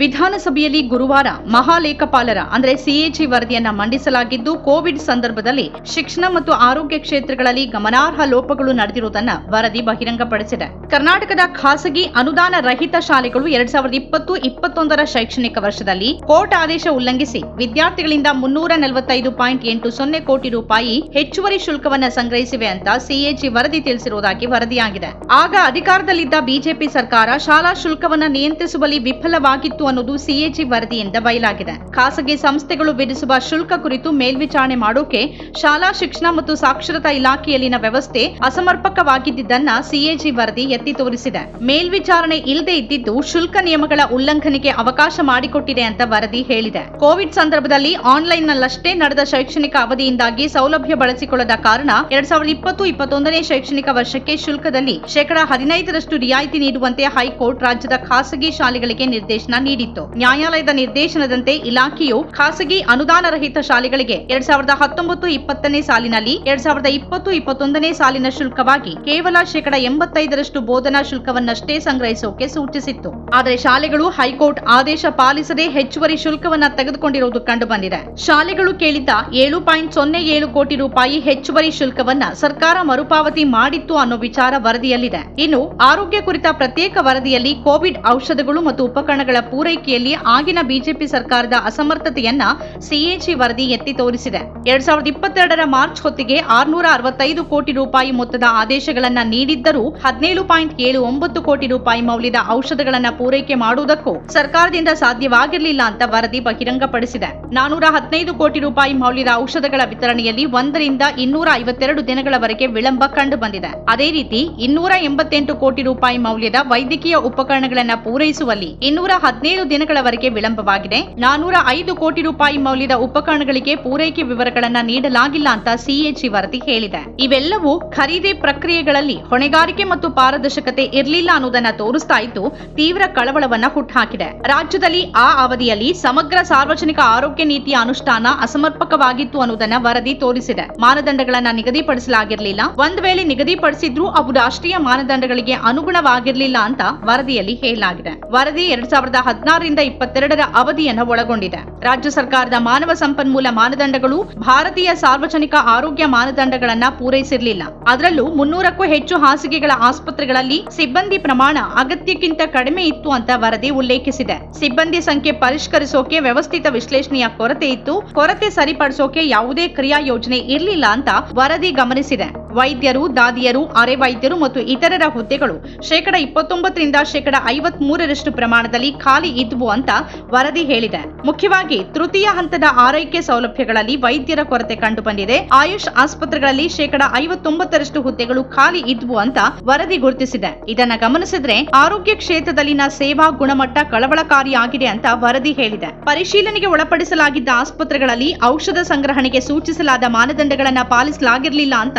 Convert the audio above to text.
ವಿಧಾನಸಭೆಯಲ್ಲಿ ಗುರುವಾರ ಮಹಾಲೇಖಪಾಲರ, ಅಂದ್ರೆ ಸಿಎಜಿ ವರದಿಯನ್ನ ಮಂಡಿಸಲಾಗಿದ್ದು, ಕೋವಿಡ್ ಸಂದರ್ಭದಲ್ಲಿ ಶಿಕ್ಷಣ ಮತ್ತು ಆರೋಗ್ಯ ಕ್ಷೇತ್ರಗಳಲ್ಲಿ ಗಮನಾರ್ಹ ಲೋಪಗಳು ನಡೆದಿರುವುದನ್ನ ವರದಿ ಬಹಿರಂಗಪಡಿಸಿದೆ. ಕರ್ನಾಟಕದ ಖಾಸಗಿ ಅನುದಾನ ರಹಿತ ಶಾಲೆಗಳು ಎರಡ್ ಸಾವಿರದ ಇಪ್ಪತ್ತು ಇಪ್ಪತ್ತೊಂದರ ಶೈಕ್ಷಣಿಕ ವರ್ಷದಲ್ಲಿ ಕೋರ್ಟ್ ಆದೇಶ ಉಲ್ಲಂಘಿಸಿ ವಿದ್ಯಾರ್ಥಿಗಳಿಂದ ಮುನ್ನೂರ ನಲವತ್ತೈದು ಪಾಯಿಂಟ್ ಎಂಟು ಸೊನ್ನೆ ಕೋಟಿ ರೂಪಾಯಿ ಹೆಚ್ಚುವರಿ ಶುಲ್ಕವನ್ನ ಸಂಗ್ರಹಿಸಿವೆ ಅಂತ ಸಿಎಜಿ ವರದಿ ತಿಳಿಸಿರುವುದಾಗಿ ವರದಿಯಾಗಿದೆ. ಆಗ ಅಧಿಕಾರದಲ್ಲಿದ್ದ ಬಿಜೆಪಿ ಸರ್ಕಾರ ಶಾಲಾ ಶುಲ್ಕವನ್ನ ನಿಯಂತ್ರಿಸುವಲ್ಲಿ ವಿಫಲವಾಗಿತ್ತು ಅನ್ನೋದು ಸಿಎಜಿ ವರದಿಯಿಂದ ಬಯಲಾಗಿದೆ. ಖಾಸಗಿ ಸಂಸ್ಥೆಗಳು ವಿಧಿಸುವ ಶುಲ್ಕ ಕುರಿತು ಮೇಲ್ವಿಚಾರಣೆ ಮಾಡೋಕೆ ಶಾಲಾ ಶಿಕ್ಷಣ ಮತ್ತು ಸಾಕ್ಷರತಾ ಇಲಾಖೆಯಲ್ಲಿನ ವ್ಯವಸ್ಥೆ ಅಸಮರ್ಪಕವಾಗಿದ್ದನ್ನ ಸಿಎಜಿ ವರದಿ ಎತ್ತಿ ತೋರಿಸಿದೆ. ಮೇಲ್ವಿಚಾರಣೆ ಇಲ್ಲದೆ ಇದ್ದಿದ್ದು ಶುಲ್ಕ ನಿಯಮಗಳ ಉಲ್ಲಂಘನೆಗೆ ಅವಕಾಶ ಮಾಡಿಕೊಟ್ಟಿದೆ ಅಂತ ವರದಿ ಹೇಳಿದೆ. ಕೋವಿಡ್ ಸಂದರ್ಭದಲ್ಲಿ ಆನ್ಲೈನ್ನಲ್ಲಷ್ಟೇ ನಡೆದ ಶೈಕ್ಷಣಿಕ ಅವಧಿಯಿಂದಾಗಿ ಸೌಲಭ್ಯ ಬಳಸಿಕೊಳ್ಳದ ಕಾರಣ ಎರಡ್ ಸಾವಿರದ ಇಪ್ಪತ್ತು ಇಪ್ಪತ್ತೊಂದನೇ ಶೈಕ್ಷಣಿಕ ವರ್ಷಕ್ಕೆ ಶುಲ್ಕದಲ್ಲಿ ಶೇಕಡಾ ಹದಿನೈದರಷ್ಟು ರಿಯಾಯಿತಿ ನೀಡುವಂತೆ ಹೈಕೋರ್ಟ್ ರಾಜ್ಯದ ಖಾಸಗಿ ಶಾಲೆಗಳಿಗೆ ನಿರ್ದೇಶನ ನೀಡಿತ್ತು. ನ್ಯಾಯಾಲಯದ ನಿರ್ದೇಶನದಂತೆ ಇಲಾಖೆಯು ಖಾಸಗಿ ಅನುದಾನರಹಿತ ಶಾಲೆಗಳಿಗೆ ಎರಡ್ ಸಾವಿರದ ಹತ್ತೊಂಬತ್ತು ಇಪ್ಪತ್ತನೇ ಸಾಲಿನಲ್ಲಿ ಎರಡ್ ಸಾವಿರದ ಇಪ್ಪತ್ತು ಇಪ್ಪತ್ತೊಂದನೇ ಸಾಲಿನ ಶುಲ್ಕವಾಗಿ ಕೇವಲ ಶೇಕಡ ಎಂಬತ್ತೈದರಷ್ಟು ಬೋಧನಾ ಶುಲ್ಕವನ್ನಷ್ಟೇ ಸಂಗ್ರಹಿಸೋಕೆ ಸೂಚಿಸಿತ್ತು. ಆದರೆ ಶಾಲೆಗಳು ಹೈಕೋರ್ಟ್ ಆದೇಶ ಪಾಲಿಸದೆ ಹೆಚ್ಚುವರಿ ಶುಲ್ಕವನ್ನ ತೆಗೆದುಕೊಂಡಿರುವುದು ಕಂಡುಬಂದಿದೆ. ಶಾಲೆಗಳು ಕೇಳಿದ್ದ ಏಳು ಪಾಯಿಂಟ್ ಸೊನ್ನೆ ಏಳು ಕೋಟಿ ರೂಪಾಯಿ ಹೆಚ್ಚುವರಿ ಶುಲ್ಕವನ್ನ ಸರ್ಕಾರ ಮರುಪಾವತಿ ಮಾಡಿತ್ತು ಅನ್ನೋ ವಿಚಾರ ವರದಿಯಲ್ಲಿದೆ. ಇನ್ನು ಆರೋಗ್ಯ ಕುರಿತ ಪ್ರತ್ಯೇಕ ವರದಿಯಲ್ಲಿ ಕೋವಿಡ್ ಔಷಧಗಳು ಮತ್ತು ಉಪಕರಣಗಳ ಪೂರೈಕೆಯಲ್ಲಿ ಆಗಿನ ಬಿಜೆಪಿ ಸರ್ಕಾರದ ಅಸಮರ್ಥತೆಯನ್ನ ಸಿಎಜಿ ವರದಿ ಎತ್ತಿ ತೋರಿಸಿದೆ. ಎರಡ್ ಸಾವಿರದ ಇಪ್ಪತ್ತೆರಡರ ಮಾರ್ಚ್ ಹೊತ್ತಿಗೆ ಆರ್ನೂರ ಅರವತ್ತೈದು ಕೋಟಿ ರೂಪಾಯಿ ಮೊತ್ತದ ಆದೇಶಗಳನ್ನ ನೀಡಿದ್ದರೂ ಹದಿನೇಳು ಪಾಯಿಂಟ್ ಏಳು ಒಂಬತ್ತು ಕೋಟಿ ರೂಪಾಯಿ ಮೌಲ್ಯದ ಔಷಧಗಳನ್ನ ಪೂರೈಕೆ ಮಾಡುವುದಕ್ಕೂ ಸರ್ಕಾರದಿಂದ ಸಾಧ್ಯವಾಗಿರಲಿಲ್ಲ ಅಂತ ವರದಿ ಬಹಿರಂಗಪಡಿಸಿದೆ. ನಾನೂರ ಹದಿನೈದು ಕೋಟಿ ರೂಪಾಯಿ ಮೌಲ್ಯದ ಔಷಧಗಳ ವಿತರಣೆಯಲ್ಲಿ ಒಂದರಿಂದ ಇನ್ನೂರ ಐವತ್ತೆರಡು ದಿನಗಳವರೆಗೆ ವಿಳಂಬ ಕಂಡು ಬಂದಿದೆ ಅದೇ ರೀತಿ ಇನ್ನೂರ ಎಂಬತ್ತೆಂಟು ಕೋಟಿ ರೂಪಾಯಿ ಮೌಲ್ಯದ ವೈದ್ಯಕೀಯ ಉಪಕರಣಗಳನ್ನ ಪೂರೈಸುವಲ್ಲಿ ಇನ್ನೂರ ಹದಿನೇಳು ದಿನಗಳವರೆಗೆ ವಿಳಂಬವಾಗಿದೆ. ನಾನೂರ ಐದು ಕೋಟಿ ರೂಪಾಯಿ ಮೌಲ್ಯದ ಉಪಕರಣಗಳಿಗೆ ಪೂರೈಕೆ ವಿವರಗಳನ್ನ ನೀಡಲಾಗಿಲ್ಲ ಅಂತ ಸಿಎಜಿ ವರದಿ ಹೇಳಿದೆ. ಇವೆಲ್ಲವೂ ಖರೀದಿ ಪ್ರಕ್ರಿಯೆಗಳಲ್ಲಿ ಹೊಣೆಗಾರಿಕೆ ಮತ್ತು ಪಾರದರ್ಶಕತೆ ಇರಲಿಲ್ಲ ಅನ್ನೋದನ್ನ ತೋರಿಸ್ತಾ ಇದ್ದು ತೀವ್ರ ಕಳವಳವನ್ನ ಹುಟ್ಟುಹಾಕಿದೆ ರಾಜ್ಯದಲ್ಲಿ ಆ ಅವಧಿಯಲ್ಲಿ ಸಮಗ್ರ ಸಾರ್ವಜನಿಕ ಆರೋಗ್ಯ ನೀತಿಯ ಅನುಷ್ಠಾನ ಅಸಮರ್ಪಕವಾಗಿತ್ತು ಅನ್ನೋದನ್ನ ವರದಿ ತೋರಿಸಿದೆ. ಮಾನದಂಡಗಳನ್ನ ನಿಗದಿಪಡಿಸಲಾಗಿರಲಿಲ್ಲ. ಒಂದ್ ವೇಳೆ ನಿಗದಿಪಡಿಸಿದ್ರೂ ಅವು ರಾಷ್ಟ್ರೀಯ ಮಾನದಂಡಗಳಿಗೆ ಅನುಗುಣವಾಗಿರಲಿಲ್ಲ ಅಂತ ವರದಿಯಲ್ಲಿ ಹೇಳಲಾಗಿದೆ. ವರದಿ ಎರಡ್ ಸಾವಿರದ ಹದಿನಾರರಿಂದ ಇಪ್ಪತ್ತೆರಡರ ಅವಧಿಯನ್ನು ಒಳಗೊಂಡಿದೆ. ರಾಜ್ಯ ಸರ್ಕಾರದ ಮಾನವ ಸಂಪನ್ಮೂಲ ಮಾನದಂಡಗಳು ಭಾರತೀಯ ಸಾರ್ವಜನಿಕ ಆರೋಗ್ಯ ಮಾನದಂಡಗಳನ್ನ ಪೂರೈಸಿರಲಿಲ್ಲ. ಅದರಲ್ಲೂ ಮುನ್ನೂರಕ್ಕೂ ಹೆಚ್ಚು ಹಾಸಿಗೆಗಳ ಆಸ್ಪತ್ರೆಗಳಲ್ಲಿ ಸಿಬ್ಬಂದಿ ಪ್ರಮಾಣ ಅಗತ್ಯಕ್ಕಿಂತ ಕಡಿಮೆ ಇತ್ತು ಅಂತ ವರದಿ ಉಲ್ಲೇಖಿಸಿದೆ. ಸಿಬ್ಬಂದಿ ಸಂಖ್ಯೆ ಪರಿಷ್ಕರಿಸೋಕೆ ವ್ಯವಸ್ಥಿತ ವಿಶ್ಲೇಷಣೆಯ ಕೊರತೆ ಇತ್ತು. ಕೊರತೆ ಸರಿಪಡಿಸೋಕೆ ಯಾವುದೇ ಕ್ರಿಯಾ ಯೋಜನೆ ಇರಲಿಲ್ಲ ಅಂತ ವರದಿ ಗಮನಿಸಿದೆ. ವೈದ್ಯರು, ದಾದಿಯರು ಅರೆ ವೈದ್ಯರು ಮತ್ತು ಇತರರ ಹುದ್ದೆಗಳು ಶೇಕಡ ಇಪ್ಪತ್ತೊಂಬತ್ತರಿಂದ ಶೇಕಡ ಐವತ್ ಮೂರರಷ್ಟು ಪ್ರಮಾಣದಲ್ಲಿ ಖಾಲಿ ಇದ್ವು ಅಂತ ವರದಿ ಹೇಳಿದೆ. ಮುಖ್ಯವಾಗಿ, ತೃತೀಯ ಹಂತದ ಆರೈಕೆ ಸೌಲಭ್ಯಗಳಲ್ಲಿ ವೈದ್ಯರ ಕೊರತೆ ಕಂಡುಬಂದಿದೆ. ಆಯುಷ್ ಆಸ್ಪತ್ರೆಗಳಲ್ಲಿ ಶೇಕಡ ಐವತ್ತೊಂಬತ್ತರಷ್ಟು ಹುದ್ದೆಗಳು ಖಾಲಿ ಇದ್ವು ಅಂತ ವರದಿ ಗುರುತಿಸಿದೆ. ಇದನ್ನ ಗಮನಿಸಿದ್ರೆ, ಆರೋಗ್ಯ ಕ್ಷೇತ್ರದಲ್ಲಿನ ಸೇವಾ ಗುಣಮಟ್ಟ ಕಳವಳಕಾರಿಯಾಗಿದೆ ಅಂತ ವರದಿ ಹೇಳಿದೆ. ಪರಿಶೀಲನೆಗೆ ಒಳಪಡಿಸಲಾಗಿದ್ದ ಆಸ್ಪತ್ರೆಗಳಲ್ಲಿ ಔಷಧ ಸಂಗ್ರಹಣೆಗೆ ಸೂಚಿಸಲಾದ ಮಾನದಂಡಗಳನ್ನ ಪಾಲಿಸಲಾಗಿರಲಿಲ್ಲ ಅಂತ